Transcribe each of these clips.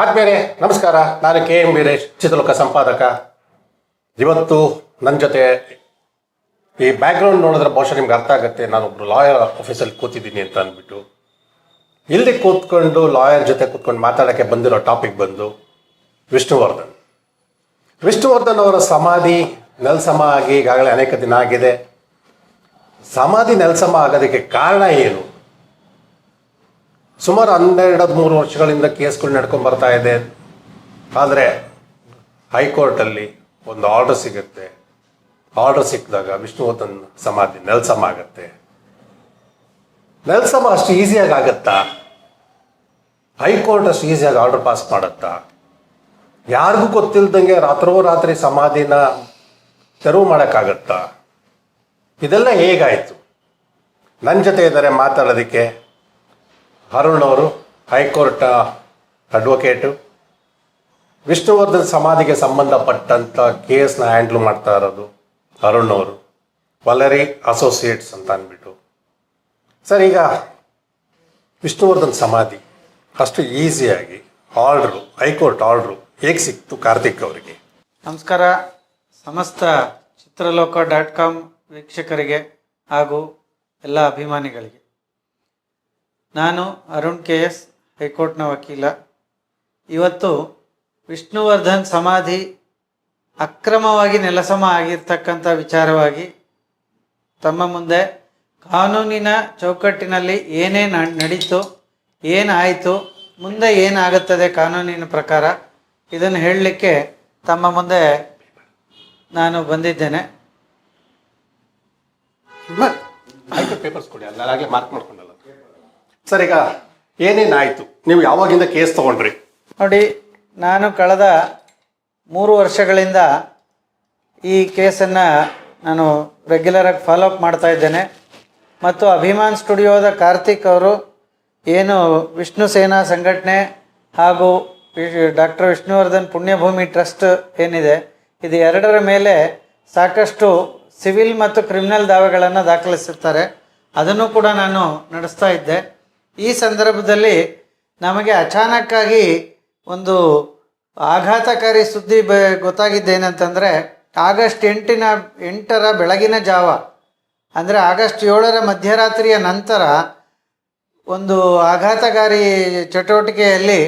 ಆದ್ಮೇಲೆ ನಮಸ್ಕಾರ. ನಾನು ಕೆ. ಎಂ. ವೀರೇಶ್, ಚಿತ್ರಲೋಕ ಸಂಪಾದಕ. ಇವತ್ತು ನನ್ನ ಜೊತೆ ಈ ಬ್ಯಾಕ್ಗ್ರೌಂಡ್ ನೋಡಿದ್ರೆ ಬಹುಶಃ ನಿಮ್ಗೆ ಅರ್ಥ ಆಗುತ್ತೆ. ನಾನು ಒಬ್ರು ಲಾಯರ್ ಆಫೀಸಲ್ಲಿ ಕೂತಿದ್ದೀನಿ ಅಂತ ಅಂದ್ಬಿಟ್ಟು. ಇಲ್ಲಿ ಕೂತ್ಕೊಂಡು ಲಾಯರ್ ಜೊತೆ ಕೂತ್ಕೊಂಡು ಮಾತಾಡೋಕ್ಕೆ ಬಂದಿರೋ ಟಾಪಿಕ್ ಬಂದು ವಿಷ್ಣುವರ್ಧನ್. ವಿಷ್ಣುವರ್ಧನ್ ಅವರ ಸಮಾಧಿ ನೆಲಸಮ ಆಗಿ ಈಗಾಗಲೇ ಅನೇಕ ದಿನ ಆಗಿದೆ. ಸಮಾಧಿ ನೆಲಸಮ ಆಗೋದಕ್ಕೆ ಕಾರಣ ಏನು? ಸುಮಾರು ಹನ್ನೆರಡು ಹದಿಮೂರು ವರ್ಷಗಳಿಂದ ಕೇಸ್ಗಳು ನಡ್ಕೊಂಡು ಬರ್ತಾ ಇದೆ. ಆದರೆ ಹೈಕೋರ್ಟಲ್ಲಿ ಒಂದು ಆರ್ಡರ್ ಸಿಗುತ್ತೆ. ಆರ್ಡರ್ ಸಿಕ್ಕಿದಾಗ ವಿಷ್ಣುವರ್ಧನ್ ಸಮಾಧಿ ನೆಲ್ಸಮ ಆಗತ್ತೆ. ನೆಲಸಮ ಅಷ್ಟು ಈಸಿಯಾಗಿ ಆಗತ್ತಾ? ಹೈಕೋರ್ಟ್ ಅಷ್ಟು ಈಸಿಯಾಗಿ ಆರ್ಡರ್ ಪಾಸ್ ಮಾಡುತ್ತಾ? ಯಾರಿಗೂ ಗೊತ್ತಿಲ್ದಂಗೆ ರಾತ್ರೋ ರಾತ್ರಿ ಸಮಾಧಿನ ತೆರವು ಮಾಡೋಕ್ಕಾಗತ್ತಾ? ಇದೆಲ್ಲ ಹೇಗಾಯಿತು? ನನ್ನ ಜೊತೆ ಇದ್ದಾರೆ ಮಾತಾಡೋದಕ್ಕೆ ಅರುಣ್ ಅವರು ಹೈಕೋರ್ಟ್ ಅಡ್ವೊಕೇಟು ವಿಷ್ಣುವರ್ಧನ್ ಸಮಾಧಿಗೆ ಸಂಬಂಧಪಟ್ಟಂಥ ಕೇಸ್ನ ಹ್ಯಾಂಡಲ್ ಮಾಡ್ತಾ ಇರೋದು ಅರುಣ್ ಅವರು ವಲರಿ ಅಸೋಸಿಯೇಟ್ಸ್ ಅಂತ ಅಂದ್ಬಿಟ್ಟು. ಸರ್, ಈಗ ವಿಷ್ಣುವರ್ಧನ್ ಸಮಾಧಿ ಅಷ್ಟು ಈಸಿಯಾಗಿ ಆರ್ಡ್ರು, ಹೈಕೋರ್ಟ್ ಆರ್ಡ್ರು ಹೇಗೆ ಸಿಕ್ತು ಕಾರ್ತಿಕ್ ಅವರಿಗೆ? ನಮಸ್ಕಾರ. ಸಮಸ್ತ ಚಿತ್ರಲೋಕ ಡಾಟ್ ಕಾಮ್ ವೀಕ್ಷಕರಿಗೆ ಹಾಗೂ ಎಲ್ಲ ಅಭಿಮಾನಿಗಳಿಗೆ. ನಾನು ಅರುಣ್ ಕೆ ಎಸ್, ಹೈಕೋರ್ಟ್ನ ವಕೀಲ. ಇವತ್ತು ವಿಷ್ಣುವರ್ಧನ್ ಸಮಾಧಿ ಅಕ್ರಮವಾಗಿ ನೆಲಸಮ ಆಗಿರ್ತಕ್ಕಂಥ ವಿಚಾರವಾಗಿ ತಮ್ಮ ಮುಂದೆ ಕಾನೂನಿನ ಚೌಕಟ್ಟಿನಲ್ಲಿ ಏನೇನು ನಡೀತು, ಏನಾಯಿತು, ಮುಂದೆ ಏನಾಗುತ್ತದೆ ಕಾನೂನಿನ ಪ್ರಕಾರ ಇದನ್ನು ಹೇಳಲಿಕ್ಕೆ ತಮ್ಮ ಮುಂದೆ ನಾನು ಬಂದಿದ್ದೇನೆ. ಪೇಪರ್ಸ್ ಕೊಡಿ. ಮಾರ್ಕ್ ಮಾಡ್ಕೊಂಡಲ್ಲ ಸರ್ ಈಗ ಏನೇನಾಯಿತು? ನೀವು ಯಾವಾಗಿಂದ ಕೇಸ್ ತಗೊಂಡ್ರಿ? ನೋಡಿ, ನಾನು ಕಳೆದ ಮೂರು ವರ್ಷಗಳಿಂದ ಈ ಕೇಸನ್ನು ನಾನು ರೆಗ್ಯುಲರಾಗಿ ಫಾಲೋಅಪ್ ಮಾಡ್ತಾ ಇದ್ದೇನೆ. ಮತ್ತು ಅಭಿಮಾನ್ ಸ್ಟುಡಿಯೋದ ಕಾರ್ತಿಕ್ ಅವರು ಏನು ವಿಷ್ಣು ಸೇನಾ ಸಂಘಟನೆ ಹಾಗೂ ಡಾಕ್ಟರ್ ವಿಷ್ಣುವರ್ಧನ್ ಪುಣ್ಯಭೂಮಿ ಟ್ರಸ್ಟ್ ಏನಿದೆ, ಇದು ಎರಡರ ಮೇಲೆ ಸಾಕಷ್ಟು ಸಿವಿಲ್ ಮತ್ತು ಕ್ರಿಮಿನಲ್ ದಾವೆಗಳನ್ನು ದಾಖಲಿಸುತ್ತಾರೆ. ಅದನ್ನು ಕೂಡ ನಾನು ನಡೆಸ್ತಾ ಇದ್ದೆ. ಈ ಸಂದರ್ಭದಲ್ಲಿ ನಮಗೆ ಅಚಾನಕ್ಕಾಗಿ ಒಂದು ಆಘಾತಕಾರಿ ಸುದ್ದಿ ಬ ಗೊತ್ತಾಗಿದ್ದೇನಂತಂದರೆ ಆಗಸ್ಟ್ ಎಂಟಿನ, ಎಂಟರ ಬೆಳಗಿನ ಜಾವ, ಅಂದರೆ ಆಗಸ್ಟ್ ಏಳರ ಮಧ್ಯರಾತ್ರಿಯ ನಂತರ ಒಂದು ಆಘಾತಕಾರಿ ಚಟುವಟಿಕೆಯಲ್ಲಿ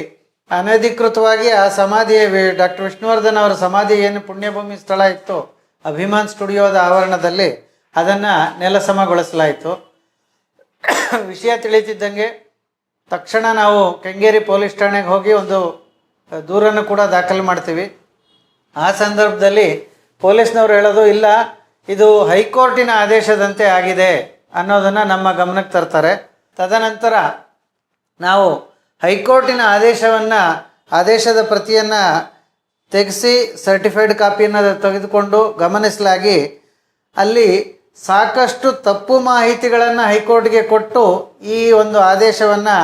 ಅನಧಿಕೃತವಾಗಿ ಆ ಸಮಾಧಿಯ ಡಾಕ್ಟರ್ ವಿಷ್ಣುವರ್ಧನ್ ಅವರ ಸಮಾಧಿ ಏನು ಪುಣ್ಯಭೂಮಿ ಸ್ಥಳ ಇತ್ತು, ಅಭಿಮಾನ್ ಸ್ಟುಡಿಯೋದ ಆವರಣದಲ್ಲಿ ಅದನ್ನು ನೆಲಸಮಗೊಳಿಸಲಾಯಿತು. ವಿಷಯ ತಿಳಿತಿದ್ದಂಗೆ ತಕ್ಷಣ ನಾವು ಕೆಂಗೇರಿ ಪೊಲೀಸ್ ಠಾಣೆಗೆ ಹೋಗಿ ಒಂದು ದೂರನ್ನು ಕೂಡ ದಾಖಲು ಮಾಡ್ತೀವಿ. ಆ ಸಂದರ್ಭದಲ್ಲಿ ಪೊಲೀಸ್ನವ್ರು ಹೇಳೋದು, ಇಲ್ಲ, ಇದು ಹೈಕೋರ್ಟಿನ ಆದೇಶದಂತೆ ಆಗಿದೆ ಅನ್ನೋದನ್ನು ನಮ್ಮ ಗಮನಕ್ಕೆ ತರ್ತಾರೆ. ತದನಂತರ ನಾವು ಹೈಕೋರ್ಟಿನ ಆದೇಶವನ್ನು, ಆದೇಶದ ಪ್ರತಿಯನ್ನು ತೆಗೆಸಿ ಸರ್ಟಿಫೈಡ್ ಕಾಪಿಯನ್ನು ತೆಗೆದುಕೊಂಡು ಗಮನಿಸಲಾಗಿ ಅಲ್ಲಿ ಸಾಕಷ್ಟು ತಪ್ಪು ಮಾಹಿತಿಗಳನ್ನು ಹೈಕೋರ್ಟ್ಗೆ ಕೊಟ್ಟು ಈ ಒಂದು ಆದೇಶವನ್ನು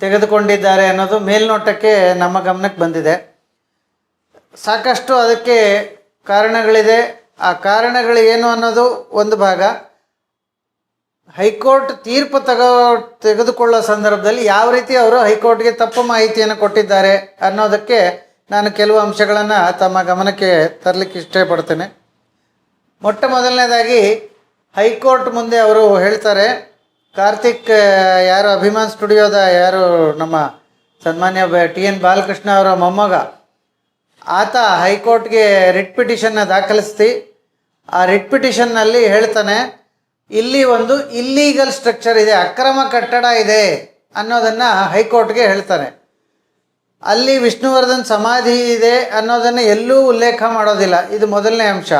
ತೆಗೆದುಕೊಂಡಿದ್ದಾರೆ ಅನ್ನೋದು ಮೇಲ್ನೋಟಕ್ಕೆ ನಮ್ಮ ಗಮನಕ್ಕೆ ಬಂದಿದೆ. ಸಾಕಷ್ಟು ಅದಕ್ಕೆ ಕಾರಣಗಳಿದೆ. ಆ ಕಾರಣಗಳು ಏನು ಅನ್ನೋದು ಒಂದು ಭಾಗ. ಹೈಕೋರ್ಟ್ ತೀರ್ಪು ತಗೋ, ತೆಗೆದುಕೊಳ್ಳೋ ಸಂದರ್ಭದಲ್ಲಿ ಯಾವ ರೀತಿ ಅವರು ಹೈಕೋರ್ಟ್ಗೆ ತಪ್ಪು ಮಾಹಿತಿಯನ್ನು ಕೊಟ್ಟಿದ್ದಾರೆ ಅನ್ನೋದಕ್ಕೆ ನಾನು ಕೆಲವು ಅಂಶಗಳನ್ನು ತಮ್ಮ ಗಮನಕ್ಕೆ ತರಲಿಕ್ಕೆ ಇಷ್ಟಪಡ್ತೇನೆ. ಮೊಟ್ಟ ಮೊದಲನೇದಾಗಿ ಹೈಕೋರ್ಟ್ ಮುಂದೆ ಅವರು ಹೇಳ್ತಾರೆ, ಕಾರ್ತಿಕ್ ಯಾರು ಅಭಿಮಾನ್ ಸ್ಟುಡಿಯೋದ ಯಾರು ನಮ್ಮ ಸನ್ಮಾನ್ಯ ಟಿ ಎನ್ ಬಾಲಕೃಷ್ಣ ಅವರ ಮೊಮ್ಮಗ, ಆತ ಹೈಕೋರ್ಟ್ಗೆ ರಿಟ್ ಪಿಟಿಷನ್ನ ದಾಖಲಿಸ್ತಿ. ಆ ರಿಟ್ ಪಿಟಿಷನ್ನಲ್ಲಿ ಹೇಳ್ತಾನೆ, ಇಲ್ಲಿ ಒಂದು ಇಲ್ಲೀಗಲ್ ಸ್ಟ್ರಕ್ಚರ್ ಇದೆ, ಅಕ್ರಮ ಕಟ್ಟಡ ಇದೆ ಅನ್ನೋದನ್ನು ಹೈಕೋರ್ಟ್ಗೆ ಹೇಳ್ತಾನೆ. ಅಲ್ಲಿ ವಿಷ್ಣುವರ್ಧನ್ ಸಮಾಧಿ ಇದೆ ಅನ್ನೋದನ್ನು ಎಲ್ಲೂ ಉಲ್ಲೇಖ ಮಾಡೋದಿಲ್ಲ, ಇದು ಮೊದಲನೇ ಅಂಶ.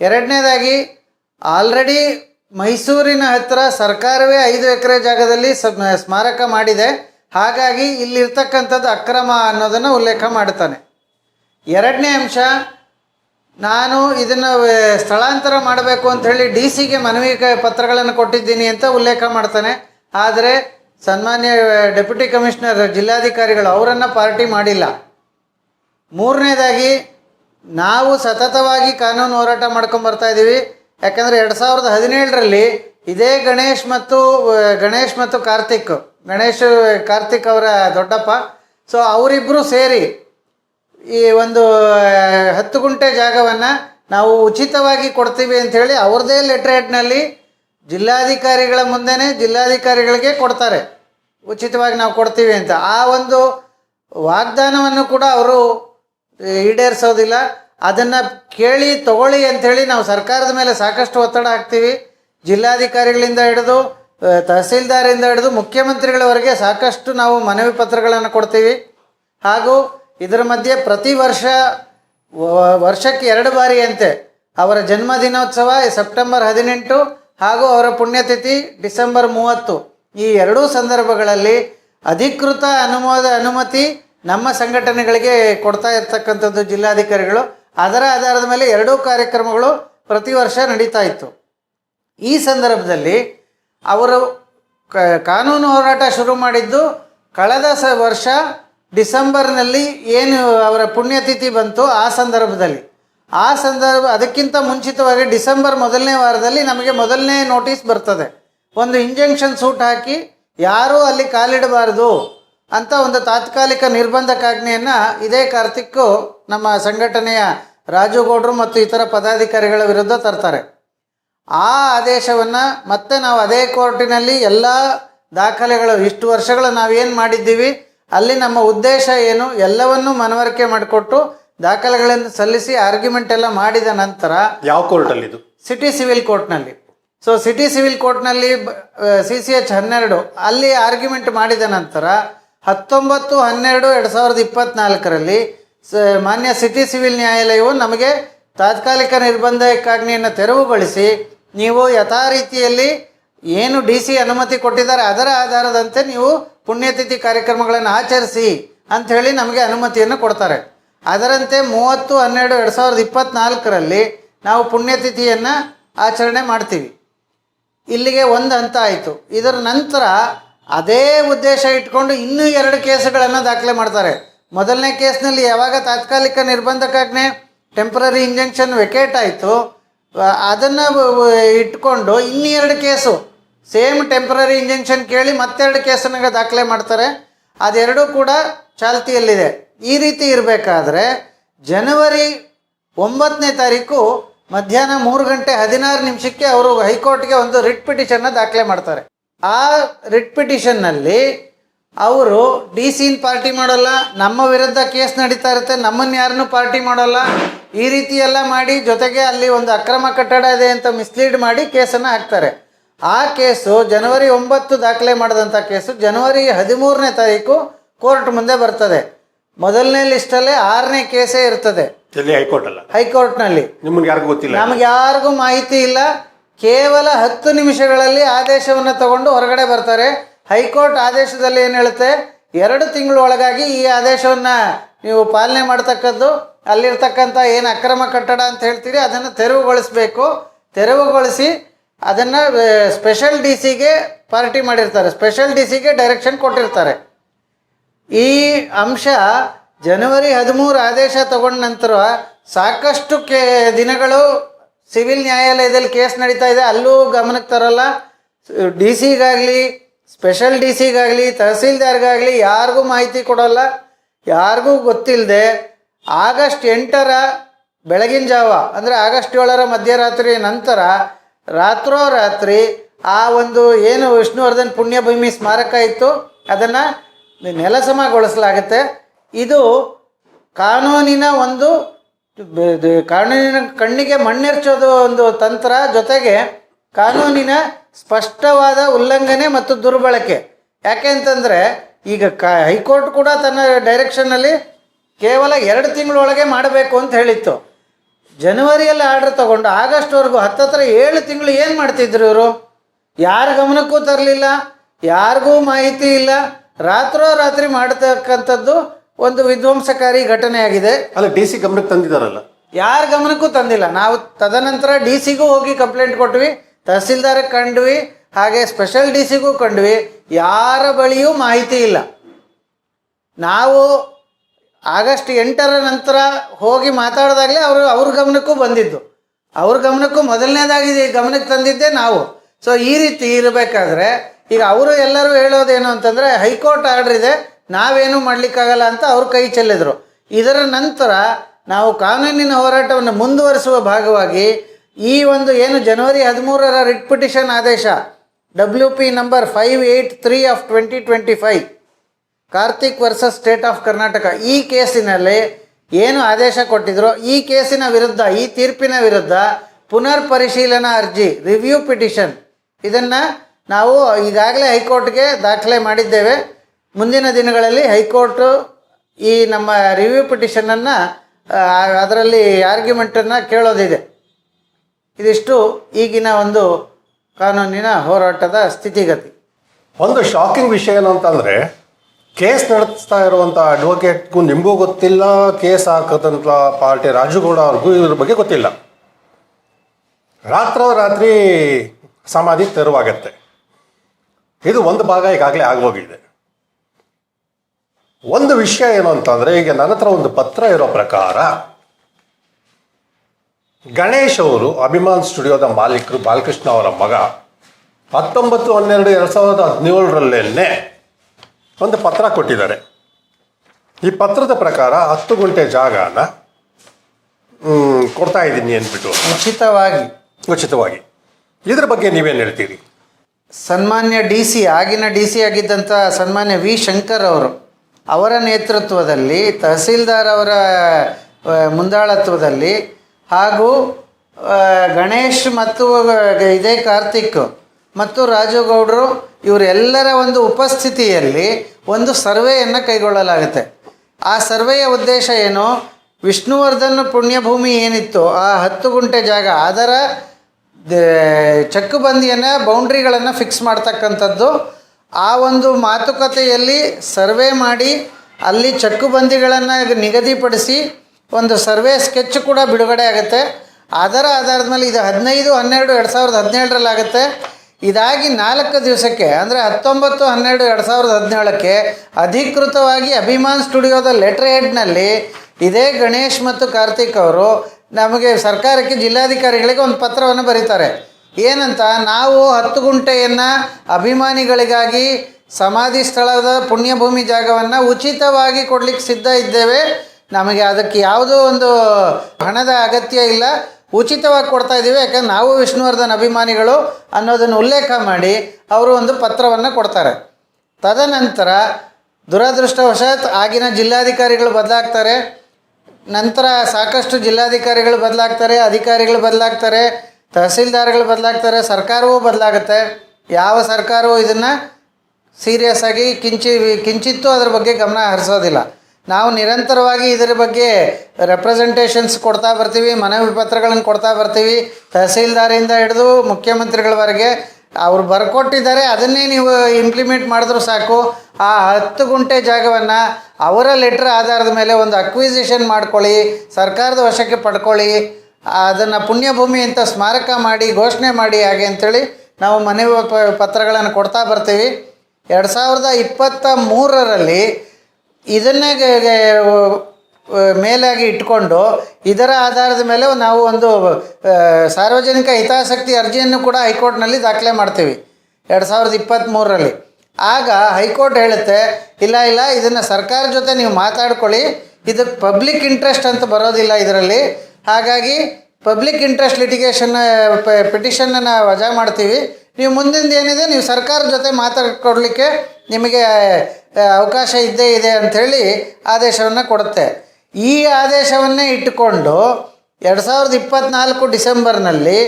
ಎರಡನೇದಾಗಿ ಆಲ್ರೆಡಿ ಮೈಸೂರಿನ ಹತ್ತಿರ ಸರ್ಕಾರವೇ ಐದು ಎಕರೆ ಜಾಗದಲ್ಲಿ ಸ್ಮಾರಕ ಮಾಡಿದೆ. ಹಾಗಾಗಿ ಇಲ್ಲಿರ್ತಕ್ಕಂಥದ್ದು ಅಕ್ರಮ ಅನ್ನೋದನ್ನು ಉಲ್ಲೇಖ ಮಾಡ್ತಾನೆ. ಎರಡನೇ ಅಂಶ, ನಾನು ಇದನ್ನು ಸ್ಥಳಾಂತರ ಮಾಡಬೇಕು ಅಂತ ಹೇಳಿ ಡಿ ಸಿಗೆ ಮನವಿ ಪತ್ರಗಳನ್ನು ಕೊಟ್ಟಿದ್ದೀನಿ ಅಂತ ಉಲ್ಲೇಖ ಮಾಡ್ತಾನೆ. ಆದರೆ ಸನ್ಮಾನ್ಯ ಡೆಪ್ಯೂಟಿ ಕಮಿಷನರ್ ಜಿಲ್ಲಾಧಿಕಾರಿಗಳು ಅವರನ್ನು ಪಾರ್ಟಿ ಮಾಡಿಲ್ಲ. ಮೂರನೇದಾಗಿ, ನಾವು ಸತತವಾಗಿ ಕಾನೂನು ಹೋರಾಟ ಮಾಡ್ಕೊಂಡು ಬರ್ತಾ ಇದ್ದೀವಿ ಯಾಕಂದರೆ ಎರಡು ಸಾವಿರದ ಹದಿನೇಳರಲ್ಲಿ ಇದೇ ಗಣೇಶ್ ಮತ್ತು ಗಣೇಶ್ ಮತ್ತು ಕಾರ್ತಿಕ್, ಗಣೇಶ್, ಕಾರ್ತಿಕ್ ಅವರ ದೊಡ್ಡಪ್ಪ. ಸೊ ಅವರಿಬ್ಬರು ಸೇರಿ ಈ ಒಂದು ಹತ್ತು ಗುಂಟೆ ಜಾಗವನ್ನು ನಾವು ಉಚಿತವಾಗಿ ಕೊಡ್ತೀವಿ ಅಂಥೇಳಿ ಅವ್ರದ್ದೇ ಲೆಟ್ರೇಟ್ನಲ್ಲಿ ಜಿಲ್ಲಾಧಿಕಾರಿಗಳ ಮುಂದೆನೇ ಜಿಲ್ಲಾಧಿಕಾರಿಗಳಿಗೆ ಕೊಡ್ತಾರೆ. ಉಚಿತವಾಗಿ ನಾವು ಕೊಡ್ತೀವಿ ಅಂತ. ಆ ಒಂದು ವಾಗ್ದಾನವನ್ನು ಕೂಡ ಅವರು ಈಡೇರಿಸೋದಿಲ್ಲ. ಅದನ್ನು ಕೇಳಿ ತಗೊಳ್ಳಿ ಅಂಥೇಳಿ ನಾವು ಸರ್ಕಾರದ ಮೇಲೆ ಸಾಕಷ್ಟು ಒತ್ತಡ ಹಾಕ್ತೀವಿ. ಜಿಲ್ಲಾಧಿಕಾರಿಗಳಿಂದ ಹಿಡಿದು ತಹಸೀಲ್ದಾರಿಂದ ಹಿಡಿದು ಮುಖ್ಯಮಂತ್ರಿಗಳವರೆಗೆ ಸಾಕಷ್ಟು ನಾವು ಮನವಿ ಪತ್ರಗಳನ್ನು ಕೊಡ್ತೀವಿ. ಹಾಗೂ ಇದರ ಮಧ್ಯೆ ಪ್ರತಿ ವರ್ಷ ವರ್ಷಕ್ಕೆ ಎರಡು ಬಾರಿ ಅಂತೆ ಅವರ ಜನ್ಮ ದಿನೋತ್ಸವ ಸೆಪ್ಟೆಂಬರ್ ಹದಿನೆಂಟು ಹಾಗೂ ಅವರ ಪುಣ್ಯತಿಥಿ ಡಿಸೆಂಬರ್ ಮೂವತ್ತು. ಈ ಎರಡೂ ಸಂದರ್ಭಗಳಲ್ಲಿ ಅಧಿಕೃತ ಅನುಮೋದ, ಅನುಮತಿ ನಮ್ಮ ಸಂಘಟನೆಗಳಿಗೆ ಕೊಡ್ತಾ ಇರ್ತಕ್ಕಂಥದ್ದು ಜಿಲ್ಲಾಧಿಕಾರಿಗಳು. ಅದರ ಆಧಾರದ ಮೇಲೆ ಎರಡೂ ಕಾರ್ಯಕ್ರಮಗಳು ಪ್ರತಿ ವರ್ಷ ನಡೀತಾ ಇತ್ತು. ಈ ಸಂದರ್ಭದಲ್ಲಿ ಅವರು ಕಾನೂನು ಹೋರಾಟ ಶುರು ಮಾಡಿದ್ದು ಕಳೆದ ಸ ವರ್ಷ ಡಿಸೆಂಬರ್ನಲ್ಲಿ ಏನು ಅವರ ಪುಣ್ಯತಿಥಿ ಬಂತು ಆ ಸಂದರ್ಭದಲ್ಲಿ. ಆ ಸಂದರ್ಭ, ಅದಕ್ಕಿಂತ ಮುಂಚಿತವಾಗಿ ಡಿಸೆಂಬರ್ ಮೊದಲನೇ ವಾರದಲ್ಲಿ ನಮಗೆ ಮೊದಲನೇ ನೋಟಿಸ್ ಬರ್ತದೆ. ಒಂದು ಇಂಜೆಕ್ಷನ್ ಸೂಟ್ ಹಾಕಿ ಯಾರೂ ಅಲ್ಲಿ ಕಾಲಿಡಬಾರ್ದು. ಅಂತ ಒಂದು ತಾತ್ಕಾಲಿಕ ನಿರ್ಬಂಧಕಾಜ್ಞೆಯನ್ನು ಇದೇ ಕಾರ್ತಿಕ್ಕು ನಮ್ಮ ಸಂಘಟನೆಯ ರಾಜುಗೌಡರು ಮತ್ತು ಇತರ ಪದಾಧಿಕಾರಿಗಳ ವಿರುದ್ಧ ತರ್ತಾರೆ. ಆ ಆದೇಶವನ್ನು ಮತ್ತೆ ನಾವು ಅದೇ ಕೋರ್ಟಿನಲ್ಲಿ ಎಲ್ಲ ದಾಖಲೆಗಳು ಇಷ್ಟು ವರ್ಷಗಳು ನಾವೇನು ಮಾಡಿದ್ದೀವಿ ಅಲ್ಲಿ ನಮ್ಮ ಉದ್ದೇಶ ಏನು ಎಲ್ಲವನ್ನೂ ಮನವರಿಕೆ ಮಾಡಿಕೊಟ್ಟು ದಾಖಲೆಗಳನ್ನು ಸಲ್ಲಿಸಿ ಆರ್ಗ್ಯುಮೆಂಟ್ ಎಲ್ಲ ಮಾಡಿದ ನಂತರ ಯಾವ ಕೋರ್ಟಲ್ಲಿ ಇದು ಸಿಟಿ ಸಿವಿಲ್ ಕೋರ್ಟ್ನಲ್ಲಿ. ಸೊ ಸಿಟಿ ಸಿವಿಲ್ ಕೋರ್ಟ್ನಲ್ಲಿ ಸಿ ಸಿ ಎಚ್ ಹನ್ನೆರಡು ಅಲ್ಲಿ ಆರ್ಗ್ಯುಮೆಂಟ್ ಮಾಡಿದ ನಂತರ ಹತ್ತೊಂಬತ್ತು, ಹನ್ನೆರಡು, ಎರಡು ಸಾವಿರದ ಇಪ್ಪತ್ತ್ನಾಲ್ಕರಲ್ಲಿ ಸ, ಮಾನ್ಯ ಸಿಟಿ ಸಿವಿಲ್ ನ್ಯಾಯಾಲಯವು ನಮಗೆ ತಾತ್ಕಾಲಿಕ ನಿರ್ಬಂಧಕಾಜ್ಞೆಯನ್ನು ತೆರವುಗೊಳಿಸಿ ನೀವು ಯಥಾ ರೀತಿಯಲ್ಲಿ ಏನು ಡಿ ಸಿ ಅನುಮತಿ ಕೊಟ್ಟಿದ್ದಾರೆ ಅದರ ಆಧಾರದಂತೆ ನೀವು ಪುಣ್ಯತಿಥಿ ಕಾರ್ಯಕ್ರಮಗಳನ್ನು ಆಚರಿಸಿ ಅಂಥೇಳಿ ನಮಗೆ ಅನುಮತಿಯನ್ನು ಕೊಡ್ತಾರೆ. ಅದರಂತೆ ಮೂವತ್ತು, ಹನ್ನೆರಡು, ಎರಡು ಸಾವಿರದ ಇಪ್ಪತ್ತ್ನಾಲ್ಕರಲ್ಲಿ ನಾವು ಪುಣ್ಯತಿಥಿಯನ್ನು ಆಚರಣೆ ಮಾಡ್ತೀವಿ. ಇಲ್ಲಿಗೆ ಒಂದು ಹಂತ ಆಯಿತು. ಇದರ ನಂತರ ಅದೇ ಉದ್ದೇಶ ಇಟ್ಕೊಂಡು ಇನ್ನೂ ಎರಡು ಕೇಸುಗಳನ್ನು ದಾಖಲೆ ಮಾಡ್ತಾರೆ. ಮೊದಲನೇ ಕೇಸ್ನಲ್ಲಿ ಯಾವಾಗ ತಾತ್ಕಾಲಿಕ ನಿರ್ಬಂಧಕ್ಕಾಗ್ನೆ ಟೆಂಪ್ರರಿ ಇಂಜೆಕ್ಷನ್ ವೆಕೇಟ್ ಆಯಿತು ಅದನ್ನು ಇಟ್ಕೊಂಡು ಇನ್ನೂ ಎರಡು ಕೇಸು, ಸೇಮ್ ಟೆಂಪ್ರರಿ ಇಂಜೆಕ್ಷನ್ ಕೇಳಿ ಮತ್ತೆರಡು ಕೇಸನ್ನು ದಾಖಲೆ ಮಾಡ್ತಾರೆ. ಅದೆರಡೂ ಕೂಡ ಚಾಲ್ತಿಯಲ್ಲಿದೆ. ಈ ರೀತಿ ಇರಬೇಕಾದ್ರೆ ಜನವರಿ ಒಂಬತ್ತನೇ ತಾರೀಕು ಮಧ್ಯಾಹ್ನ ಮೂರು ಗಂಟೆ ಹದಿನಾರು ನಿಮಿಷಕ್ಕೆ ಅವರು ಹೈಕೋರ್ಟ್ಗೆ ಒಂದು ರಿಟ್ ಪಿಟಿಷನ್ನ ದಾಖಲೆ ಮಾಡ್ತಾರೆ. ಆ ರಿಟ್ ಪಿಟಿಷನ್ನಲ್ಲಿ ಅವರು ಡಿ ಸಿನ್ ಪಾರ್ಟಿ ಮಾಡೋಲ್ಲ ನಮ್ಮ ವಿರುದ್ಧ ಕೇಸ್ ನಡೀತಾ ಇರುತ್ತೆ ನಮ್ಮನ್ನು ಯಾರನ್ನೂ ಪಾರ್ಟಿ ಮಾಡೋಲ್ಲ ಈ ರೀತಿ ಎಲ್ಲ ಮಾಡಿ ಜೊತೆಗೆ ಅಲ್ಲಿ ಒಂದು ಅಕ್ರಮ ಕಟ್ಟಡ ಇದೆ ಅಂತ ಮಿಸ್ಲೀಡ್ ಮಾಡಿ ಕೇಸನ್ನು ಹಾಕ್ತಾರೆ. ಆ ಕೇಸು ಜನವರಿ ಒಂಬತ್ತು ದಾಖಲೆ ಮಾಡಿದಂಥ ಕೇಸು ಜನವರಿ ಹದಿಮೂರನೇ ತಾರೀಕು ಕೋರ್ಟ್ ಮುಂದೆ ಬರ್ತದೆ. ಮೊದಲನೇ ಲಿಸ್ಟಲ್ಲೇ ಆರನೇ ಕೇಸೇ ಇರ್ತದೆ. ಹೈಕೋರ್ಟ್ ಅಲ್ಲ? ಹೈಕೋರ್ಟ್ನಲ್ಲಿ. ನಿಮ್ಗೆ ಯಾರಿಗೂ ಗೊತ್ತಿಲ್ಲ? ನಮ್ಗೆ ಯಾರಿಗೂ ಮಾಹಿತಿ ಇಲ್ಲ. ಕೇವಲ ಹತ್ತು ನಿಮಿಷಗಳಲ್ಲಿ ಆದೇಶವನ್ನು ತಗೊಂಡು ಹೊರಗಡೆ ಬರ್ತಾರೆ. ಹೈಕೋರ್ಟ್ ಆದೇಶದಲ್ಲಿ ಏನು ಹೇಳುತ್ತೆ? ಎರಡು ತಿಂಗಳ ಒಳಗಾಗಿ ಈ ಆದೇಶವನ್ನು ನೀವು ಪಾಲನೆ ಮಾಡ್ತಕ್ಕದ್ದು, ಅಲ್ಲಿರ್ತಕ್ಕಂಥ ಏನು ಅಕ್ರಮ ಕಟ್ಟಡ ಅಂತ ಹೇಳ್ತೀರಿ, ಅದನ್ನು ತೆರವುಗೊಳಿಸಬೇಕು. ತೆರವುಗೊಳಿಸಿ ಅದನ್ನು ಸ್ಪೆಷಲ್ ಡಿ ಸಿಗೆ ಪಾರ್ಟಿ ಮಾಡಿರ್ತಾರೆ. ಸ್ಪೆಷಲ್ ಡಿ ಸಿಗೆ ಡೈರೆಕ್ಷನ್ ಕೊಟ್ಟಿರ್ತಾರೆ. ಈ ಅಂಶ ಜನವರಿ ಹದಿಮೂರು ಆದೇಶ ತಗೊಂಡ ನಂತರ ಸಾಕಷ್ಟು ಕೆ ದಿನಗಳು ಸಿವಿಲ್ ನ್ಯಾಯಾಲಯದಲ್ಲಿ ಕೇಸ್ ನಡೀತಾ ಇದೆ. ಅಲ್ಲೂ ಗಮನಕ್ಕೆ ತರಲ್ಲ. ಡಿ ಸಿಗಾಗಲಿ ಸ್ಪೆಷಲ್ ಡಿ ಸಿಗಾಗಲಿ ತಹಸೀಲ್ದಾರ್ಗಾಗಲಿ ಯಾರಿಗೂ ಮಾಹಿತಿ ಕೊಡೋಲ್ಲ. ಯಾರಿಗೂ ಗೊತ್ತಿಲ್ಲದೆ ಆಗಸ್ಟ್ ಎಂಟರ ಬೆಳಗಿನ ಜಾವ, ಅಂದರೆ ಆಗಸ್ಟ್ ಏಳರ ಮಧ್ಯರಾತ್ರಿ ನಂತರ ರಾತ್ರೋರಾತ್ರಿ ಆ ಒಂದು ಏನು ವಿಷ್ಣುವರ್ಧನ್ ಪುಣ್ಯಭೂಮಿ ಸ್ಮಾರಕ ಇತ್ತು, ಅದನ್ನು ನೆಲಸಮಗೊಳಿಸಲಾಗುತ್ತೆ. ಇದು ಕಾನೂನಿನ ಒಂದು ಕಾನೂನಿನ ಕಣ್ಣಿಗೆ ಮಣ್ಣೆರ್ಚೋದು ಒಂದು ತಂತ್ರ ಜೊತೆಗೆ ಕಾನೂನಿನ ಸ್ಪಷ್ಟವಾದ ಉಲ್ಲಂಘನೆ ಮತ್ತು ದುರ್ಬಳಕೆ. ಯಾಕೆ ಅಂತಂದರೆ, ಈಗ ಕ, ಹೈಕೋರ್ಟ್ ಕೂಡ ತನ್ನ ಡೈರೆಕ್ಷನ್ನಲ್ಲಿ ಕೇವಲ ಎರಡು ತಿಂಗಳೊಳಗೆ ಮಾಡಬೇಕು ಅಂತ ಹೇಳಿತ್ತು. ಜನವರಿಯಲ್ಲಿ ಆರ್ಡರ್ ತಗೊಂಡು ಆಗಸ್ಟ್ವರೆಗೂ ಹತ್ತತ್ರ ಏಳು ತಿಂಗಳು ಏನು ಮಾಡ್ತಿದ್ರು ಇವರು? ಯಾರ ಗಮನಕ್ಕೂ ತರಲಿಲ್ಲ, ಯಾರಿಗೂ ಮಾಹಿತಿ ಇಲ್ಲ, ರಾತ್ರೋ ರಾತ್ರಿ ಮಾಡತಕ್ಕಂಥದ್ದು ಒಂದು ವಿಧ್ವಂಸಕಾರಿ ಘಟನೆ ಆಗಿದೆ. ಅಲ್ಲ ಡಿ ಸಿ ಗಮನಕ್ಕೆ ತಂದಿದ್ದಾರಲ್ಲ ಯಾರ ಗಮನಕ್ಕೂ ತಂದಿಲ್ಲ. ನಾವು ತದನಂತರ ಡಿ ಸಿಗೂ ಹೋಗಿ ಕಂಪ್ಲೇಂಟ್ ಕೊಟ್ವಿ ತಹಸೀಲ್ದಾರಿಗೆ ಕಂಡ್ವಿ ಹಾಗೆ ಸ್ಪೆಷಲ್ ಡಿ ಸಿಗೂ ಕಂಡ್ವಿ. ಯಾರ ಬಳಿಯೂ ಮಾಹಿತಿ ಇಲ್ಲ. ನಾವು ಆಗಸ್ಟ್ ಎಂಟರ ನಂತರ ಹೋಗಿ ಮಾತಾಡಿದಾಗಲೇ ಅವರು ಅವ್ರ ಗಮನಕ್ಕೂ ಬಂದಿದ್ದು. ಅವ್ರ ಗಮನಕ್ಕೂ ಮೊದಲನೇದಾಗಿ ಗಮನಕ್ಕೆ ತಂದಿದ್ದೇ ನಾವು. ಸೊ ಈ ರೀತಿ ಇರಬೇಕಾದ್ರೆ ಈಗ ಅವರು ಎಲ್ಲರೂ ಹೇಳೋದೇನು ಅಂತಂದರೆ ಹೈಕೋರ್ಟ್ ಆರ್ಡ್ರ್ ಇದೆ. ನಾವೇನು ಮಾಡಲಿಕ್ಕಾಗಲ್ಲ ಅಂತ ಅವರು ಕೈ ಚೆಲ್ಲಿದ್ರು. ಇದರ ನಂತರ ನಾವು ಕಾನೂನಿನ ಹೋರಾಟವನ್ನು ಮುಂದುವರಿಸುವ ಭಾಗವಾಗಿ ಈ ಒಂದು ಏನು ಜನವರಿ ಹದಿಮೂರರ ರಿಟ್ ಪಿಟಿಷನ್ ಆದೇಶ W P number five eight three of twenty twenty five Karthik versus state of Karnataka ಈ ಕೇಸಿನಲ್ಲಿ ಏನು ಆದೇಶ ಕೊಟ್ಟಿದ್ರು? ಈ ಕೇಸಿನ ವಿರುದ್ಧ, ಈ ತೀರ್ಪಿನ ವಿರುದ್ಧ ಪುನರ್ ಪರಿಶೀಲನಾ ಅರ್ಜಿ ರಿವ್ಯೂ ಪಿಟಿಷನ್ ಇದನ್ನು ನಾವು ಈಗಾಗಲೇ ಹೈಕೋರ್ಟ್ಗೆ ದಾಖಲೆ ಮಾಡಿದ್ದೇವೆ. ಮುಂದಿನ ದಿನಗಳಲ್ಲಿ ಹೈಕೋರ್ಟು ಈ ನಮ್ಮ ರಿವ್ಯೂ ಪಿಟಿಷನನ್ನು ಅದರಲ್ಲಿ ಆರ್ಗ್ಯುಮೆಂಟನ್ನು ಕೇಳೋದಿದೆ. ಇದಿಷ್ಟು ಈಗಿನ ಒಂದು ಕಾನೂನಿನ ಹೋರಾಟದ ಸ್ಥಿತಿಗತಿ. ಒಂದು ಶಾಕಿಂಗ್ ವಿಷಯ ಏನು ಅಂತಂದರೆ ಕೇಸ್ ನಡೆಸ್ತಾ ಇರುವಂಥ ಅಡ್ವೊಕೇಟ್ಗೂ ನಿಮಗೂ ಗೊತ್ತಿಲ್ಲ, ಕೇಸ್ ಹಾಕದಂಥ ಪಾರ್ಟಿ ರಾಜುಗೌಡ ಅವ್ರಿಗೂ ಇದ್ರ ಬಗ್ಗೆ ಗೊತ್ತಿಲ್ಲ. ರಾತ್ರೋರಾತ್ರಿ ಸಮಾಧಿ ತೆರವಾಗತ್ತೆ. ಇದು ಒಂದು ಭಾಗ ಈಗಾಗಲೇ ಆಗೋಗಿದೆ ಒಂದು ವಿಷಯ ಏನು ಅಂತಂದರೆ ಈಗ ನನ್ನ ಹತ್ರ ಒಂದು ಪತ್ರ ಇರೋ ಪ್ರಕಾರ ಗಣೇಶ್ ಅವರು ಅಭಿಮಾನ್ ಸ್ಟುಡಿಯೋದ ಮಾಲೀಕರು ಬಾಲಕೃಷ್ಣ ಅವರ ಮಗ ಹತ್ತೊಂಬತ್ತು ಹನ್ನೆರಡು ಎರಡು ಸಾವಿರದ ಹದಿನೇಳರಲ್ಲೇನೆ ಒಂದು ಪತ್ರ ಕೊಟ್ಟಿದ್ದಾರೆ. ಈ ಪತ್ರದ ಪ್ರಕಾರ ಹತ್ತು ಗಂಟೆ ಜಾಗನ ಕೊಡ್ತಾ ಇದ್ದೀನಿ ಅಂದ್ಬಿಟ್ಟು. ಉಚಿತವಾಗಿ. ಉಚಿತವಾಗಿ. ಇದ್ರ ಬಗ್ಗೆ ನೀವೇನು ಹೇಳ್ತೀರಿ? ಸನ್ಮಾನ್ಯ ಡಿ ಸಿ ಆಗಿನ ಡಿ ಸಿ ಆಗಿದ್ದಂಥ ಸನ್ಮಾನ್ಯ ವಿ ಶಂಕರ್ ಅವರು ಅವರ ನೇತೃತ್ವದಲ್ಲಿ, ತಹಸೀಲ್ದಾರ್ ಅವರ ಮುಂದಾಳತ್ವದಲ್ಲಿ ಹಾಗೂ ಗಣೇಶ್ ಮತ್ತು ಇದೇ ಕಾರ್ತಿಕ್ ಮತ್ತು ರಾಜುಗೌಡರು ಇವರೆಲ್ಲರ ಒಂದು ಉಪಸ್ಥಿತಿಯಲ್ಲಿ ಒಂದು ಸರ್ವೆಯನ್ನು ಕೈಗೊಳ್ಳಲಾಗುತ್ತೆ. ಆ ಸರ್ವೆಯ ಉದ್ದೇಶ ಏನು? ವಿಷ್ಣುವರ್ಧನ್ ಪುಣ್ಯಭೂಮಿ ಏನಿತ್ತು, ಆ ಹತ್ತು ಗುಂಟೆ ಜಾಗ, ಅದರ ಚಕ್ಕುಬಂದಿಯನ್ನು ಬೌಂಡ್ರಿಗಳನ್ನು ಫಿಕ್ಸ್ ಮಾಡ್ತಕ್ಕಂಥದ್ದು ಆ ಒಂದು ಮಾತುಕತೆಯಲ್ಲಿ ಸರ್ವೆ ಮಾಡಿ ಅಲ್ಲಿ ಚಕ್ಕುಬಂದಿಗಳನ್ನು ನಿಗದಿಪಡಿಸಿ ಒಂದು ಸರ್ವೆ ಸ್ಕೆಚ್ ಕೂಡ ಬಿಡುಗಡೆ ಆಗುತ್ತೆ. ಅದರ ಆಧಾರದ ಮೇಲೆ ಇದು ಹದಿನೈದು, ಹನ್ನೆರಡು, ಎರಡು ಸಾವಿರದ ಹದಿನೇಳರಲ್ಲಾಗುತ್ತೆ. ಇದಾಗಿ ನಾಲ್ಕು ದಿವಸಕ್ಕೆ, ಅಂದರೆ ಹತ್ತೊಂಬತ್ತು, ಹನ್ನೆರಡು, ಎರಡು ಸಾವಿರದ ಹದಿನೇಳಕ್ಕೆ ಅಧಿಕೃತವಾಗಿ ಅಭಿಮಾನ್ ಸ್ಟುಡಿಯೋದ ಲೆಟರ್ ಹೆಡ್ನಲ್ಲಿ ಇದೇ ಗಣೇಶ್ ಮತ್ತು ಕಾರ್ತಿಕ್ ಅವರು ನಮಗೆ ಸರ್ಕಾರಕ್ಕೆ ಜಿಲ್ಲಾಧಿಕಾರಿಗಳಿಗೆ ಒಂದು ಪತ್ರವನ್ನು ಬರೀತಾರೆ. ಏನಂತ, ನಾವು ಹತ್ತು ಗುಂಟೆಯನ್ನು ಅಭಿಮಾನಿಗಳಿಗಾಗಿ ಸಮಾಧಿ ಸ್ಥಳದ ಪುಣ್ಯಭೂಮಿ ಜಾಗವನ್ನು ಉಚಿತವಾಗಿ ಕೊಡ್ಲಿಕ್ಕೆ ಸಿದ್ಧ ಇದ್ದೇವೆ. ನಮಗೆ ಅದಕ್ಕೆ ಯಾವುದೋ ಒಂದು ಹಣದ ಅಗತ್ಯ ಇಲ್ಲ. ಉಚಿತವಾಗಿ ಕೊಡ್ತಾ ಇದ್ದೀವಿ, ಯಾಕಂದ್ರೆ ನಾವು ವಿಷ್ಣುವರ್ಧನ್ ಅಭಿಮಾನಿಗಳು ಅನ್ನೋದನ್ನು ಉಲ್ಲೇಖ ಮಾಡಿ ಅವರು ಒಂದು ಪತ್ರವನ್ನು ಕೊಡ್ತಾರೆ. ತದನಂತರ ದುರದೃಷ್ಟವಶಾತ್ ಆಗಿನ ಜಿಲ್ಲಾಧಿಕಾರಿಗಳು ಬದಲಾಗ್ತಾರೆ. ನಂತರ ಸಾಕಷ್ಟು ಜಿಲ್ಲಾಧಿಕಾರಿಗಳು ಬದಲಾಗ್ತಾರೆ, ಅಧಿಕಾರಿಗಳು ಬದಲಾಗ್ತಾರೆ. ತಹಸೀಲ್ದಾರ್ಗಳು ಬದಲಾಗ್ತಾರೆ, ಸರ್ಕಾರವೂ ಬದಲಾಗುತ್ತೆ. ಯಾವ ಸರ್ಕಾರವೂ ಇದನ್ನು ಸೀರಿಯಸ್ ಆಗಿ ಕಿಂಚಿ, ಕಿಂಚಿತ್ತೂ ಅದ್ರ ಬಗ್ಗೆ ಗಮನ ಹರಿಸೋದಿಲ್ಲ. ನಾವು ನಿರಂತರವಾಗಿ ಇದರ ಬಗ್ಗೆ ರೆಪ್ರೆಸೆಂಟೇಷನ್ಸ್ ಕೊಡ್ತಾ ಬರ್ತೀವಿ, ಮನವಿ ಪತ್ರಗಳನ್ನು ಕೊಡ್ತಾ ಬರ್ತೀವಿ. ತಹಸೀಲ್ದಾರಿಂದ ಹಿಡಿದು ಮುಖ್ಯಮಂತ್ರಿಗಳವರೆಗೆ ಅವ್ರು ಬರ್ಕೊಟ್ಟಿದ್ದಾರೆ, ಅದನ್ನೇ ನೀವು ಇಂಪ್ಲಿಮೆಂಟ್ ಮಾಡಿದ್ರೂ ಸಾಕು. ಆ ಹತ್ತು ಗುಂಟೆ ಜಾಗವನ್ನು ಅವರ ಲೆಟ್ರ್ ಆಧಾರದ ಮೇಲೆ ಒಂದು ಅಕ್ವಿಸಿಷನ್ ಮಾಡ್ಕೊಳ್ಳಿ, ಸರ್ಕಾರದ ವಶಕ್ಕೆ ಪಡ್ಕೊಳ್ಳಿ. ಅದನ್ನು ಪುಣ್ಯಭೂಮಿ ಅಂತ ಸ್ಮಾರಕ ಮಾಡಿ, ಘೋಷಣೆ ಮಾಡಿ ಹಾಗೆ ಅಂಥೇಳಿ ನಾವು ಮನೆ ಪತ್ರಗಳನ್ನು ಕೊಡ್ತಾ ಬರ್ತೀವಿ. ಎರಡು ಸಾವಿರದ ಇಪ್ಪತ್ತ ಮೂರರಲ್ಲಿ ಇದನ್ನೇ ಮೇಲಾಗಿ ಇಟ್ಕೊಂಡು ಇದರ ಆಧಾರದ ಮೇಲೆ ನಾವು ಒಂದು ಸಾರ್ವಜನಿಕ ಹಿತಾಸಕ್ತಿ ಅರ್ಜಿಯನ್ನು ಕೂಡ ಹೈಕೋರ್ಟ್ನಲ್ಲಿ ದಾಖಲೆ ಮಾಡ್ತೀವಿ ಎರಡು ಸಾವಿರದ ಇಪ್ಪತ್ತ್ಮೂರರಲ್ಲಿ ಆಗ ಹೈಕೋರ್ಟ್ ಹೇಳುತ್ತೆ, ಇಲ್ಲ ಇಲ್ಲ, ಇದನ್ನು ಸರ್ಕಾರ ಜೊತೆ ನೀವು ಮಾತಾಡ್ಕೊಳ್ಳಿ ಇದಕ್ಕೆ ಪಬ್ಲಿಕ್ ಇಂಟ್ರೆಸ್ಟ್ ಅಂತ ಬರೋದಿಲ್ಲ ಇದರಲ್ಲಿ. ಹಾಗಾಗಿ ಪಬ್ಲಿಕ್ ಇಂಟ್ರೆಸ್ಟ್ ಲಿಟಿಗೇಷನ್ ಪಿಟಿಷನ್ನ ವಜಾ ಮಾಡ್ತೀವಿ. ನೀವು ಮುಂದಿನ ಏನಿದೆ, ನೀವು ಸರ್ಕಾರ ಜೊತೆ ಮಾತಾಡ್ಕೊಡ್ಲಿಕ್ಕೆ ನಿಮಗೆ ಅವಕಾಶ ಇದ್ದೇ ಇದೆ ಅಂಥೇಳಿ ಆದೇಶವನ್ನು ಕೊಡುತ್ತೆ. ಈ ಆದೇಶವನ್ನೇ ಇಟ್ಟುಕೊಂಡು ಎರಡು ಸಾವಿರದ ಇಪ್ಪತ್ತ್ನಾಲ್ಕು ಡಿಸೆಂಬರ್ನಲ್ಲಿ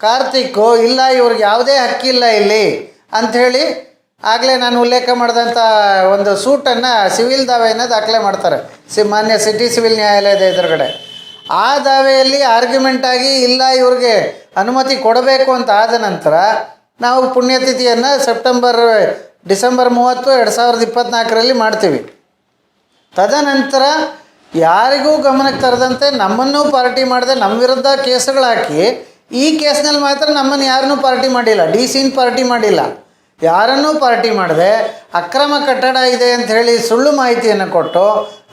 ಕಾರ್ತಿಕ್ಕು ಇಲ್ಲ, ಇವ್ರಿಗೆ ಯಾವುದೇ ಹಕ್ಕಿಲ್ಲ ಇಲ್ಲಿ ಅಂಥೇಳಿ ಆಗಲೇ ನಾನು ಉಲ್ಲೇಖ ಮಾಡಿದಂಥ ಒಂದು ಸೂಟನ್ನು ಸಿವಿಲ್ ದಾವೆಯನ್ನು ದಾಖಲೆ ಮಾಡ್ತಾರೆ. ಸಿ, ಮಾನ್ಯ ಸಿಟಿ ಸಿವಿಲ್ ನ್ಯಾಯಾಲಯದ ಎದುರುಗಡೆ. ಆ ದಾವೆಯಲ್ಲಿ ಆರ್ಗ್ಯುಮೆಂಟ್ ಆಗಿ, ಇಲ್ಲ, ಇವ್ರಿಗೆ ಅನುಮತಿ ಕೊಡಬೇಕು ಅಂತ ಆದ ನಂತರ ನಾವು ಪುಣ್ಯತಿಥಿಯನ್ನು ಸೆಪ್ಟೆಂಬರ್ ಡಿಸೆಂಬರ್ ಮೂವತ್ತು, ಎರಡು ಸಾವಿರದ ಇಪ್ಪತ್ತ್ನಾಲ್ಕರಲ್ಲಿ ಮಾಡ್ತೀವಿ. ತದನಂತರ ಯಾರಿಗೂ ಗಮನಕ್ಕೆ ತರದಂತೆ ನಮ್ಮನ್ನು ಪಾರ್ಟಿ ಮಾಡದೆ ನಮ್ಮ ವಿರುದ್ಧ ಕೇಸುಗಳು ಹಾಕಿ ಈ ಕೇಸ್ನಲ್ಲಿ ಮಾತ್ರ ನಮ್ಮನ್ನು ಯಾರನ್ನೂ ಪಾರ್ಟಿ ಮಾಡಿಲ್ಲ, ಡಿ ಸಿನ ಪಾರ್ಟಿ ಮಾಡಿಲ್ಲ. ಯಾರನ್ನೂ ಪಾರ್ಟಿ ಮಾಡದೆ ಅಕ್ರಮ ಕಟ್ಟಡ ಇದೆ ಅಂತ ಹೇಳಿ ಸುಳ್ಳು ಮಾಹಿತಿಯನ್ನು ಕೊಟ್ಟು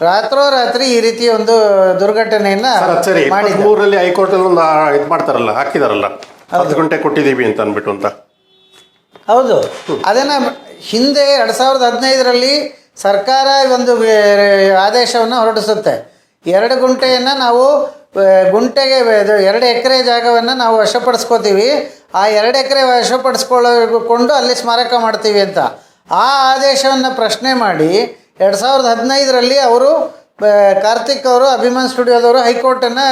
ರಾತ್ರೋರಾತ್ರಿ ಈ ರೀತಿ ಒಂದು ದುರ್ಘಟನೆಯನ್ನ ಮಾಡಿ ಹೈಕೋರ್ಟ್ ಸರಿ ಮೂರರಲ್ಲಿ ಹೈಕೋರ್ಟಲ್ಲಿ ಒಂದು ಇದು ಮಾಡ್ತಾರಲ್ಲ ಹಾಕಿದಾರಲ್ಲ? ಹತ್ತು ಗಂಟೆ ಕೊಟ್ಟಿದ್ದೀವಿ ಅಂತ ಅಂದ್ಬಿಟ್ಟು ಅಂತ. ಹೌದು. ಅದನ್ನ ಹಿಂದೆ ಎರಡು ಸಾವಿರದ ಹದಿನೈದರಲ್ಲಿ ಸರ್ಕಾರ ಒಂದು ಆದೇಶವನ್ನ ಹೊರಡಿಸುತ್ತೆ. ಎರಡು ಗುಂಟೆಯನ್ನು ನಾವು ಗುಂಟೆಗೆ ಎರಡು ಎಕರೆ ಜಾಗವನ್ನು ನಾವು ವಶಪಡಿಸ್ಕೋತೀವಿ. ಆ ಎರಡು ಎಕರೆ ವಶಪಡಿಸ್ಕೊಳ್ಳಿಕೊಂಡು ಅಲ್ಲಿ ಸ್ಮಾರಕ ಮಾಡ್ತೀವಿ ಅಂತ. ಆ ಆದೇಶವನ್ನು ಪ್ರಶ್ನೆ ಮಾಡಿ ಎರಡು ಸಾವಿರದ ಹದಿನೈದರಲ್ಲಿ ಅವರು ಕಾರ್ತಿಕ್ ಅವರು, ಅಭಿಮಾನ್ ಸ್ಟುಡಿಯೋದವರು ಹೈಕೋರ್ಟನ್ನು,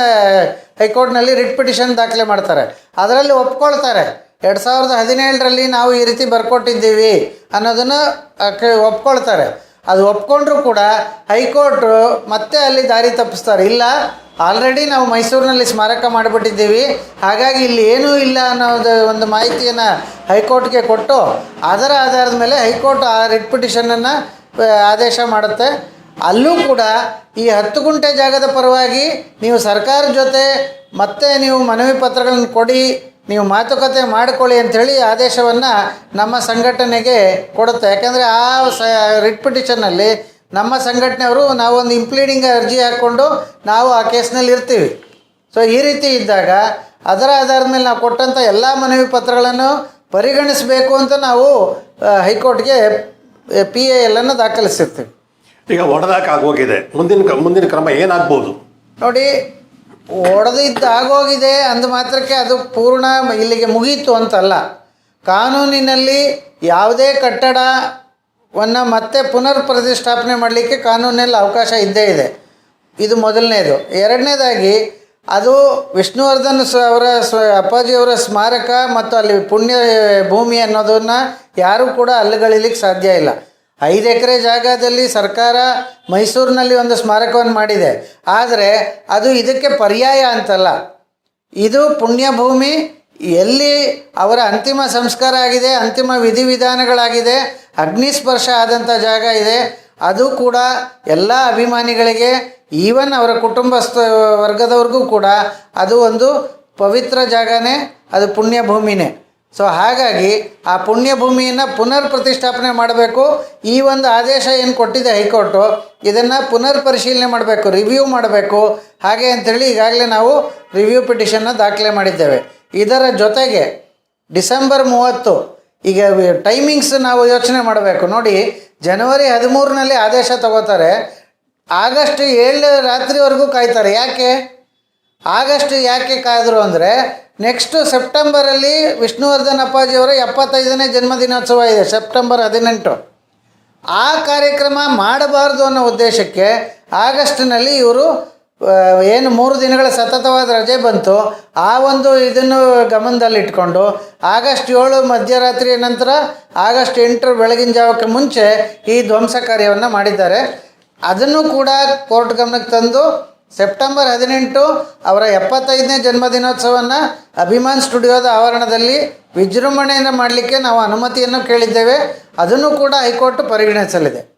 ಹೈಕೋರ್ಟ್ನಲ್ಲಿ ರಿಟ್ ಪಿಟಿಷನ್ ದಾಖಲೆ ಮಾಡ್ತಾರೆ. ಅದರಲ್ಲಿ ಒಪ್ಕೊಳ್ತಾರೆ. ಎರಡು ಸಾವಿರದ ಹದಿನೇಳರಲ್ಲಿ ನಾವು ಈ ರೀತಿ ಬರ್ಕೊಟ್ಟಿದ್ದೀವಿ ಅನ್ನೋದನ್ನು ಒಪ್ಕೊಳ್ತಾರೆ. ಅದು ಒಪ್ಕೊಂಡ್ರೂ ಕೂಡ ಹೈಕೋರ್ಟು ಮತ್ತೆ ಅಲ್ಲಿ ದಾರಿ ತಪ್ಪಿಸ್ತಾರೆ. ಇಲ್ಲ ಆಲ್ರೆಡಿ ನಾವು ಮೈಸೂರಿನಲ್ಲಿ ಸ್ಮಾರಕ ಮಾಡಿಬಿಟ್ಟಿದ್ದೀವಿ. ಹಾಗಾಗಿ ಇಲ್ಲಿ ಏನೂ ಇಲ್ಲ ಅನ್ನೋದು ಒಂದು ಮಾಹಿತಿಯನ್ನು ಹೈಕೋರ್ಟ್ಗೆ ಕೊಟ್ಟು, ಅದರ ಆಧಾರದ ಮೇಲೆ ಹೈಕೋರ್ಟ್ ಆ ರಿಟ್ ಪಿಟಿಷನನ್ನು ಆದೇಶ ಮಾಡುತ್ತೆ. ಅಲ್ಲೂ ಕೂಡ ಈ ಹತ್ತು ಗುಂಟೆ ಜಾಗದ ಪರವಾಗಿ ನೀವು ಸರ್ಕಾರದ ಜೊತೆ ಮತ್ತೆ ನೀವು ಮನವಿ ಪತ್ರಗಳನ್ನು ಕೊಡಿ ನೀವು ಮಾತುಕತೆ ಮಾಡಿಕೊಳ್ಳಿ ಅಂಥೇಳಿ ಆದೇಶವನ್ನು ನಮ್ಮ ಸಂಘಟನೆಗೆ ಕೊಡುತ್ತೆ. ಯಾಕೆಂದರೆ ಆ ಸ ರಿಟ್ ಪಿಟಿಷನ್ನಲ್ಲಿ ನಮ್ಮ ಸಂಘಟನೆಯವರು ನಾವೊಂದು ಇಂಪ್ಲೀಡಿಂಗ್ ಅರ್ಜಿ ಹಾಕ್ಕೊಂಡು ನಾವು ಆ ಕೇಸ್ನಲ್ಲಿ ಇರ್ತೀವಿ. ಸೊ ಈ ರೀತಿ ಇದ್ದಾಗ ಅದರ ಆಧಾರದ ಮೇಲೆ ನಾವು ಕೊಟ್ಟಂಥ ಎಲ್ಲ ಮನವಿ ಪತ್ರಗಳನ್ನು ಪರಿಗಣಿಸಬೇಕು ಅಂತ ನಾವು ಹೈಕೋರ್ಟ್ಗೆ ಪಿ ಎ ಎಲ್ಲನ್ನು ದಾಖಲಿಸಿರ್ತೀವಿ. ಈಗ ಒಡೆದಾಕ ಆಗೋಗಿದೆ. ಮುಂದಿನ ಮುಂದಿನ ಕ್ರಮ ಏನಾಗ್ಬೋದು? ನೋಡಿ ಒಡೆದಿದ್ದು ಆಗೋಗಿದೆ ಅಂದ ಮಾತ್ರಕ್ಕೆ ಅದು ಪೂರ್ಣ ಇಲ್ಲಿಗೆ ಮುಗೀತು ಅಂತಲ್ಲ. ಕಾನೂನಿನಲ್ಲಿ ಯಾವುದೇ ಕಟ್ಟಡವನ್ನು ಮತ್ತೆ ಪುನರ್ ಪ್ರತಿಷ್ಠಾಪನೆ ಮಾಡಲಿಕ್ಕೆ ಕಾನೂನಲ್ಲಿ ಅವಕಾಶ ಇದ್ದೇ ಇದೆ. ಇದು ಮೊದಲನೇದು. ಎರಡನೇದಾಗಿ, ಅದು ವಿಷ್ಣುವರ್ಧನ್ ಸ ಅವರ ಸ್ ಅಪ್ಪಾಜಿಯವರ ಸ್ಮಾರಕ ಮತ್ತು ಅಲ್ಲಿ ಪುಣ್ಯ ಭೂಮಿ ಅನ್ನೋದನ್ನು ಯಾರೂ ಕೂಡ ಅಲ್ಲುಗಳಿಲಿಕ್ಕೆ ಸಾಧ್ಯ ಇಲ್ಲ. ಐದು ಎಕರೆ ಜಾಗದಲ್ಲಿ ಸರ್ಕಾರ ಮೈಸೂರಿನಲ್ಲಿ ಒಂದು ಸ್ಮಾರಕವನ್ನು ಮಾಡಿದೆ. ಆದರೆ ಅದು ಇದಕ್ಕೆ ಪರ್ಯಾಯ ಅಂತಲ್ಲ. ಇದು ಪುಣ್ಯಭೂಮಿ, ಎಲ್ಲಿ ಅವರ ಅಂತಿಮ ಸಂಸ್ಕಾರ ಆಗಿದೆ, ಅಂತಿಮ ವಿಧಿವಿಧಾನಗಳಾಗಿದೆ, ಅಗ್ನಿಸ್ಪರ್ಶ ಆದಂಥ ಜಾಗ ಇದೆ, ಅದು ಕೂಡ ಎಲ್ಲ ಅಭಿಮಾನಿಗಳಿಗೆ, ಈವನ್ ಅವರ ಕುಟುಂಬಸ್ಥ ವರ್ಗದವ್ರಿಗೂ ಕೂಡ ಅದು ಒಂದು ಪವಿತ್ರ ಜಾಗನೇ, ಅದು ಪುಣ್ಯಭೂಮಿನೇ. ಸೊ ಹಾಗಾಗಿ ಆ ಪುಣ್ಯಭೂಮಿಯನ್ನು ಪುನರ್ ಪ್ರತಿಷ್ಠಾಪನೆ ಮಾಡಬೇಕು. ಈ ಒಂದು ಆದೇಶ ಏನು ಕೊಟ್ಟಿದೆ ಹೈಕೋರ್ಟು, ಇದನ್ನು ಪುನರ್ ಪರಿಶೀಲನೆ ಮಾಡಬೇಕು, ರಿವ್ಯೂ ಮಾಡಬೇಕು. ಹಾಗೆ ಅಂಥೇಳಿ ಈಗಾಗಲೇ ನಾವು ರಿವ್ಯೂ ಪಿಟಿಷನ್ನ ದಾಖಲೆ ಮಾಡಿದ್ದೇವೆ. ಇದರ ಜೊತೆಗೆ ಡಿಸೆಂಬರ್ ಮೂವತ್ತು, ಈಗ ಟೈಮಿಂಗ್ಸ್ ನಾವು ಯೋಚನೆ ಮಾಡಬೇಕು. ನೋಡಿ, ಜನವರಿ ಹದಿಮೂರನಲ್ಲಿ ಆದೇಶ ತಗೋತಾರೆ. ಆಗಸ್ಟ್ ಏಳು ರಾತ್ರಿವರೆಗೂ ಕಾಯ್ತಾರೆ. ಯಾಕೆ? ಆಗಸ್ಟ್ ಯಾಕೆ ಕಾದರು ಅಂದರೆ ನೆಕ್ಸ್ಟು ಸೆಪ್ಟೆಂಬರಲ್ಲಿ ವಿಷ್ಣುವರ್ಧನ್ ಅಪ್ಪಾಜಿಯವರ ಎಪ್ಪತ್ತೈದನೇ ಜನ್ಮದಿನೋತ್ಸವ ಇದೆ ಸೆಪ್ಟೆಂಬರ್ ಹದಿನೆಂಟು. ಆ ಕಾರ್ಯಕ್ರಮ ಮಾಡಬಾರ್ದು ಅನ್ನೋ ಉದ್ದೇಶಕ್ಕೆ ಆಗಸ್ಟ್ನಲ್ಲಿ ಇವರು ಏನು ಮೂರು ದಿನಗಳ ಸತತವಾದ ರಜೆ ಬಂತು. ಆ ಒಂದು ಇದನ್ನು ಗಮನದಲ್ಲಿಟ್ಕೊಂಡು ಆಗಸ್ಟ್ ಏಳು ಮಧ್ಯರಾತ್ರಿಯ ನಂತರ ಆಗಸ್ಟ್ ಎಂಟರ ಬೆಳಗಿನ ಜಾವಕ್ಕೆ ಮುಂಚೆ ಈ ಧ್ವಂಸ ಕಾರ್ಯವನ್ನು ಮಾಡಿದ್ದಾರೆ. ಅದನ್ನು ಕೂಡ ಕೋರ್ಟ್ ಗಮನಕ್ಕೆ ತಂದು ಸೆಪ್ಟೆಂಬರ್ ಹದಿನೆಂಟು ಅವರ ಎಪ್ಪತ್ತೈದನೇ ಜನ್ಮದಿನೋತ್ಸವವನ್ನು ಅಭಿಮಾನ್ ಸ್ಟುಡಿಯೋದ ಆವರಣದಲ್ಲಿ ವಿಜೃಂಭಣೆಯನ್ನು ಮಾಡಲಿಕ್ಕೆ ನಾವು ಅನುಮತಿಯನ್ನು ಕೇಳಿದ್ದೇವೆ. ಅದನ್ನು ಕೂಡ ಹೈಕೋರ್ಟ್ ಪರಿಗಣಿಸಲಿದೆ.